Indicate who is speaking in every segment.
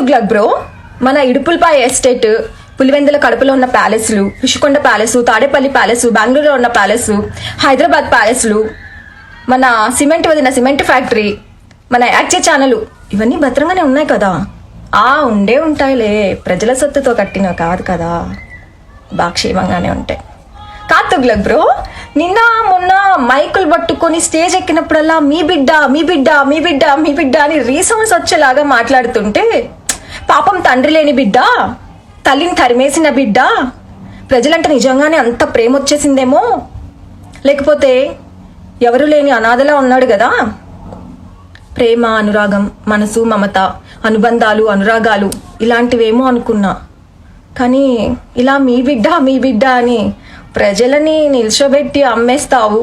Speaker 1: Tughlaq bro మన ఇడుపుల్పాయ estate Pulivendula కడుపులో ఉన్న ప్యాలెస్లు ఋషికొండ ప్యాలెస్ తాడేపల్లి ప్యాలెస్ బెంగళూరులో ఉన్న ప్యాలెస్ హైదరాబాద్ ప్యాలెస్లు మన సిమెంట్ వదిన సిమెంట్ ఫ్యాక్టరీ మన యాక్చే ఛానల్ ఇవన్నీ భద్రంగానే ఉన్నాయి కదా. ఆ ఉండే ఉంటాయిలే ప్రజల సొత్తుతో కట్టిన కాదు కదా. బాగా క్షేమంగానే ఉంటాయి. కాదు తుగ్లక్ బ్రో నిన్న మొన్న మైకులు పట్టుకొని స్టేజ్ ఎక్కినప్పుడల్లా మీ బిడ్డ మీ బిడ్డ మీ బిడ్డ మీ బిడ్డ అని రీసౌండ్స్ వచ్చేలాగా మాట్లాడుతుంటే పాపం తండ్రి లేని బిడ్డ తల్లిని తరిమేసిన బిడ్డ ప్రజలంటే నిజంగానే అంత ప్రేమ వచ్చేసిందేమో? లేకపోతే ఎవరు లేని అనాథలా ఉన్నాడు కదా? ప్రేమ అనురాగం మనసు మమత అనుబంధాలు అనురాగాలు ఇలాంటివేమో అనుకున్నా. కానీ ఇలా మీ బిడ్డ మీ బిడ్డ అని ప్రజలని నిల్చోబెట్టి అమ్మేస్తావు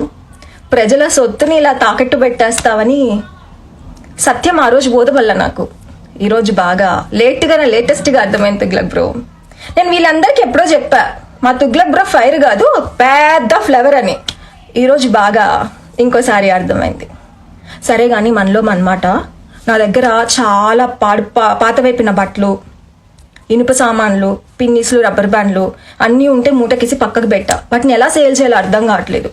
Speaker 1: ప్రజల సొత్తుని ఇలా తాకట్టు పెట్టేస్తావని సత్యం ఆ రోజు బోధవల్ల నాకు. ఈరోజు బాగా లేట్గా లేటెస్ట్గా అర్థమైంది తుగ్లక్ బ్రో. నేను వీళ్ళందరికీ ఎప్పుడో చెప్పా మా తుగ్లక్ బ్రో ఫైర్ కాదు పెద్ద ఫ్లవర్ అని. ఈరోజు బాగా ఇంకోసారి అర్థమైంది. సరే కానీ మనలో మనమాట నా దగ్గర చాలా పాడు పా- పాతవైపోయిన బట్టలు ఇనుప సామాన్లు పిన్నిస్లు రబ్బర్ బ్యాండ్లు అన్నీ ఉంటే మూటకేసి పక్కకు పెట్టా. వాటిని ఎలా సేల్ చేయాలో అర్థం కావట్లేదు.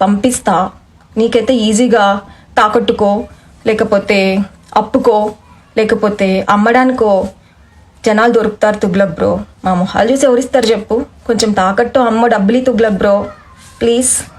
Speaker 1: పంపిస్తా. నీకైతే ఈజీగా తాకట్టుకో లేకపోతే అప్పుకో లేకపోతే అమ్మడానికో జనాలు దొరుకుతారు తుగ్లక్ బ్రో. మా మొహాలు చూసి ఎవరిస్తారు చెప్పు. కొంచెం తాకట్టు అమ్మ డబ్బులు తుగ్లక్ బ్రో. ప్లీజ్.